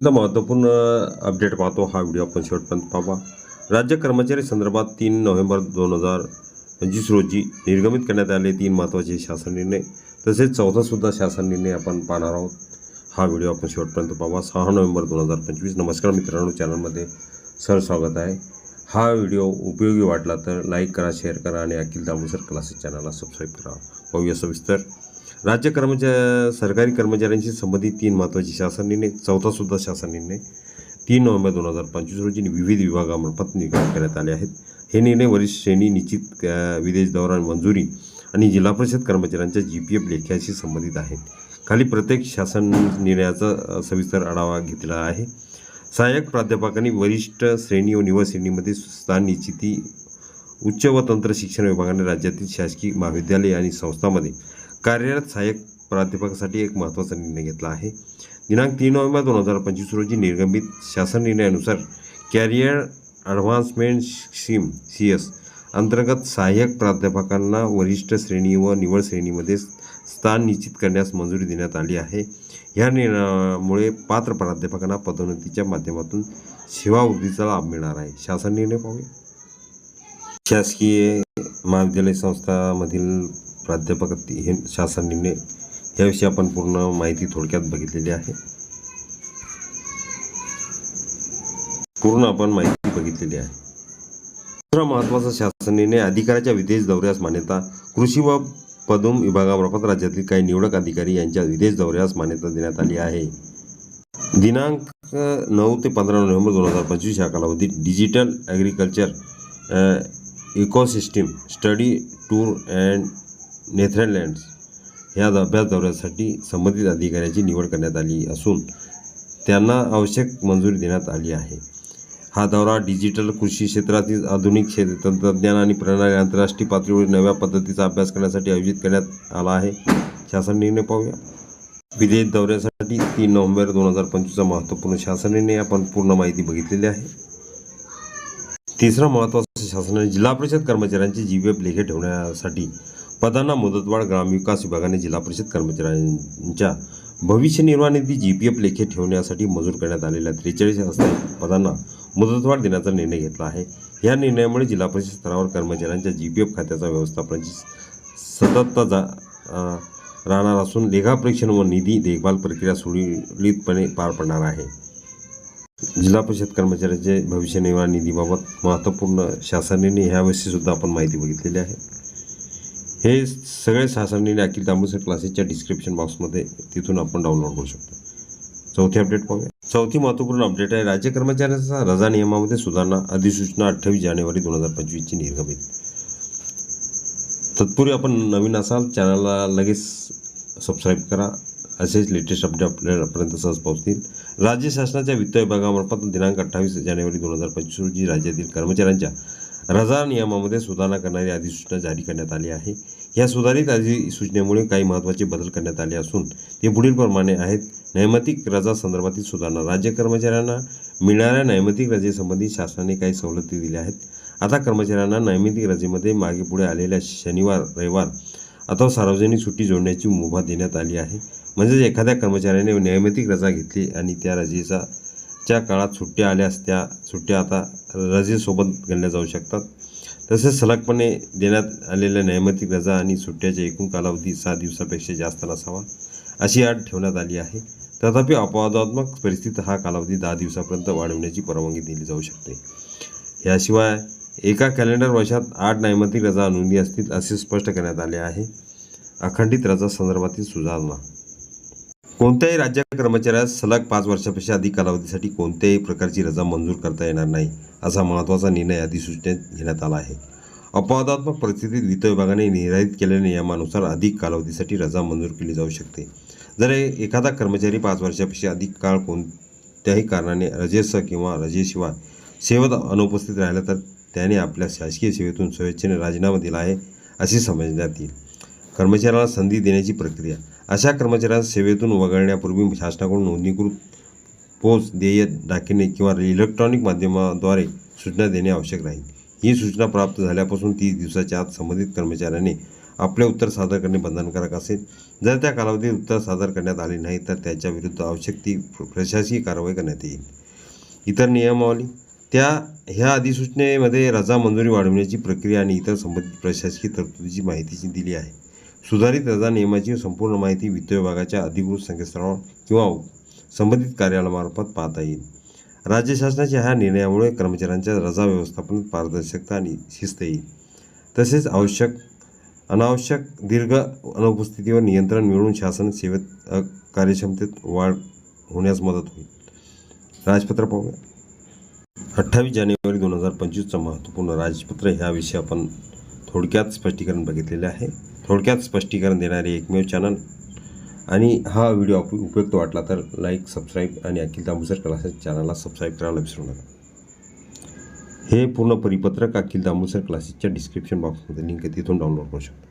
अत्यंत महत्त्वपूर्ण अपडेट पाहतो हा व्हिडिओ आपण शेवटपर्यंत पाहा राज्य कर्मचारी संदर्भात तीन नोव्हेंबर दोन हजार पंचवीस रोजी निर्गमित करण्यात आले तीन महत्त्वाचे शासन निर्णय तसेच चौथासुद्धा शासन निर्णय आपण पाहणार आहोत. हा व्हिडिओ आपण शेवटपर्यंत पाहा सहा नोव्हेंबर दोन हजार पंचवीस. नमस्कार मित्रांनो चॅनलमध्ये सर स्वागत आहे. हा व्हिडिओ उपयोगी वाटला तर लाईक करा शेअर करा आणि अखिल दामोसर क्लासेस चॅनलला सबस्क्राईब करा. पाहूया सविस्तर. राज्य कर्मचा सरकारी कर्मचाऱ्यांशी संबंधित तीन महत्त्वाचे शासन निर्णय चौथासुद्धा शासन निर्णय. तीन नोव्हेंबर दोन हजार पंचवीस रोजी विविध विभागामार्फत निकाल करण्यात आले आहेत. हे निर्णय वरिष्ठ श्रेणी निश्चित विदेश दौरा मंजुरी आणि जिल्हा परिषद कर्मचाऱ्यांच्या जी पी एफ लेख्याशी संबंधित आहेत. खाली प्रत्येक शासन निर्णयाचा सविस्तर आढावा घेतला आहे. सहाय्यक प्राध्यापकांनी वरिष्ठ श्रेणी व निवड श्रेणीमध्ये स्थान निश्चिती उच्च व तंत्र शिक्षण विभागाने राज्यातील शासकीय महाविद्यालय आणि संस्थांमध्ये कार्यरत सहाय्यक प्राध्यापकासाठी एक महत्त्वाचा निर्णय घेतला आहे. दिनांक तीन नोव्हेंबर दोन हजार पंचवीस रोजी निर्गमित शासन निर्णयानुसार career advancement scheme C S अंतर्गत सहाय्यक प्राध्यापकांना वरिष्ठ श्रेणी व निवड श्रेणीमध्ये स्थान निश्चित करण्यास मंजुरी देण्यात आली आहे. ह्या निर्णयामुळे पात्र प्राध्यापकांना पदोन्नतीच्या माध्यमातून सेवावृद्धीचा लाभ मिळणार आहे. शासन निर्णय पाहूया. शासकीय महाविद्यालय संस्थामधील प्राध्यापक हे शासन निर्णय याविषयी आपण पूर्ण माहिती थोडक्यात बघितलेली आहे. पूर्ण आपण माहिती बघितलेली आहे. दुसरा महत्त्वाचा शासन निर्णय अधिकाऱ्याच्या विदेश दौऱ्यास मान्यता कृषी व पदुम विभागामार्फत राज्यातील काही निवडक अधिकारी यांच्या विदेश दौऱ्यास मान्यता देण्यात आली आहे. दिनांक नऊ ते पंधरा नोव्हेंबर दोन हजार पंचवीस या कालावधीत digital agriculture ecosystem study tour and Netherlands ह्या अभ्यास दौऱ्यासाठी संबंधित अधिकाऱ्याची निवड करण्यात आली असून त्यांना आवश्यक मंजुरी देण्यात आली आहे. हा दौरा डिजिटल कृषी क्षेत्रातील आधुनिक क्षेत्र तंत्रज्ञान आणि प्रणाली आंतरराष्ट्रीय पातळीवर नव्या पद्धतीचा अभ्यास करण्यासाठी आयोजित करण्यात आला आहे. शासन निर्णय पाहूया. विदेश दौऱ्यासाठी तीन नोव्हेंबर दोन हजार पंचवीसचा महत्त्वपूर्ण शासन निर्णय आपण पूर्ण माहिती बघितलेली आहे. तिसरा महत्त्वाचा शासन जिल्हा परिषद कर्मचाऱ्यांची जी एफ लेखे ठेवण्यासाठी पदांना मुदतवाढ ग्रामविकास विभागाने जिल्हा परिषद कर्मचाऱ्यांच्या भविष्य निर्वाह निधी जी पी एफ लेखे ठेवण्यासाठी मंजूर करण्यात आलेल्या त्रेचाळीस अस्थायी पदांना मुदतवाढ देण्याचा निर्णय घेतला आहे. या निर्णयामुळे जिल्हा परिषद स्तरावर कर्मचाऱ्यांच्या जी पी एफ खात्याचा व्यवस्थापनाची सततता जा राहणार असून लेखापरीक्षण व निधी देखभाल प्रक्रिया सुरळीतपणे पार पडणार आहे. जिल्हा परिषद कर्मचाऱ्यांचे भविष्य निर्वाह निधीबाबत महत्त्वपूर्ण शासनाने निर्णय आपण माहिती बघितलेली आहे. हे सगळे शासन अखिल तांबूसर क्लासेसच्या डिस्क्रिप्शन बॉक्समध्ये तिथून आपण डाउनलोड करू शकतो. चौथी अपडेट पाहूया. चौथी महत्त्वपूर्ण अपडेट आहे. राज्य कर्मचाऱ्यांचा रजा नियमामध्ये सुधारणा अधिसूचना अठ्ठावीस जानेवारी दोन हजार पंचवीसची निर्गमित. तत्पूर्वी आपण नवीन असाल चॅनलला लगेच सबस्क्राईब करा. असेच लेटेस्ट अपडेट आपल्यापर्यंत सहज पोहोचतील. राज्य शासनाच्या वित्त विभागामार्फत दिनांक अठ्ठावीस जानेवारी दोन हजार पंचवीस रोजी राज्यातील कर्मचाऱ्यांच्या रजा नियमामध्ये सुधारणा करणारी अधिसूचना जारी करण्यात आली आहे. या सुधारित अधिसूचनेमुळे काही महत्त्वाचे बदल करण्यात आले असून ते पुढीलप्रमाणे आहेत. नैमतिक रजा संदर्भातील सुधारणा राज्य कर्मचाऱ्यांना मिळणाऱ्या नैमतिक रजेसंबंधी शासनाने काही सवलती दिल्या आहेत. आता कर्मचाऱ्यांना नैमितिक रजेमध्ये मागे पुढे आलेल्या शनिवार रविवार अथवा सार्वजनिक सुट्टी जोडण्याची मुभा देण्यात आली आहे. म्हणजेच एखाद्या कर्मचाऱ्याने नैमितिक रजा घेतली आणि त्या रजेचा च्या काळात सुट्ट्या आल्यास त्या सुट्ट्या आता रजेसोबत गणल्या जाऊ शकतात. तसेच सलगपणे देण्यात आलेल्या नैमितिक रजा आणि सुट्ट्याच्या एकूण कालावधी सहा दिवसापेक्षा जास्त नसावा अशी अट ठेवण्यात आली आहे. तथापि अपवादात्मक परिस्थितीत हा कालावधी दहा दिवसापर्यंत वाढवण्याची परवानगी दिली जाऊ शकते. याशिवाय एका कॅलेंडर वर्षात आठ नैमितिक रजा नोंदी असतील असे स्पष्ट करण्यात आले आहे. अखंडित रजा संदर्भातील सुधारणा कोणत्याही राज्य कर्मचाऱ्यास सलग पाच वर्षापेक्षा अधिक कालावधीसाठी कोणत्याही प्रकारची रजा मंजूर करता येणार नाही असा महत्त्वाचा निर्णय अधिसूचनेत घेण्यात आला आहे. अपवादात्मक परिस्थितीत वित्त विभागाने निर्धारित केलेल्या नियमानुसार अधिक कालावधीसाठी रजा मंजूर केली जाऊ शकते. जर एखादा कर्मचारी पाच वर्षापेक्षा अधिक काळ कोणत्याही कारणाने रजेसह किंवा रजेशिवाय सेवेत अनुपस्थित राहिला तर त्याने आपल्या शासकीय सेवेतून स्वेच्छेने राजीनामा दिला आहे असे समजण्यात येईल. कर्मचाऱ्याला संधी देण्याची प्रक्रिया अशा कर्मचाऱ्यांना सेवेतून वगळण्यापूर्वी शासनाकडून नोंदणीकृत पोच देय दाखिने किंवा इलेक्ट्रॉनिक माध्यमाद्वारे सूचना देणे आवश्यक राहील. ही सूचना प्राप्त झाल्यापासून तीस दिवसाच्या आत संबंधित कर्मचाऱ्याने आपले उत्तर सादर करणे बंधनकारक असेल. जर त्या कालावधीत उत्तर सादर करण्यात आले नाही तर त्याच्या विरुद्ध आवश्यक ती प्रशासकीय कारवाई करण्यात येईल. इतर नियमावली. त्या ह्या अधिसूचनेमध्ये रजा मंजुरी वाढवण्याची प्रक्रिया आणि इतर संबंधित प्रशासकीय तरतुदीची माहितीची दिली आहे. सुधारित रजा नियमाची संपूर्ण माहिती वित्त विभागाच्या अधिकृत संकेतस्थळावर किंवा संबंधित कार्यालयामार्फत पाहता येईल. राज्य शासनाच्या ह्या निर्णयामुळे कर्मचाऱ्यांच्या रजा व्यवस्थापनात पारदर्शकता आणि शिस्त येईल. तसेच आवश्यक अनावश्यक दीर्घ अनुपस्थितीवर नियंत्रण मिळवून शासन सेवेत कार्यक्षमतेत वाढ होण्यास मदत होईल. राजपत्र पाहूया. अठ्ठावीस जानेवारी दोन हजार पंचवीसचं महत्त्वपूर्ण राजपत्र ह्या विषयी आपण थोडक्यात स्पष्टीकरण बघितलेले आहे. थोडक्यात स्पष्टीकरण देणारे एकमेव चॅनल आणि हा व्हिडिओ आप उपयुक्त वाटला तर लाईक सबस्क्राईब आणि अखिल दामोसर क्लासेस चॅनलला सबस्क्राईब करायला विसरू नका. हे पूर्ण परिपत्रक अखिल दामोसर क्लासेसच्या डिस्क्रिप्शन बॉक्समध्ये लिंक आहे तिथून डाउनलोड करू शकता.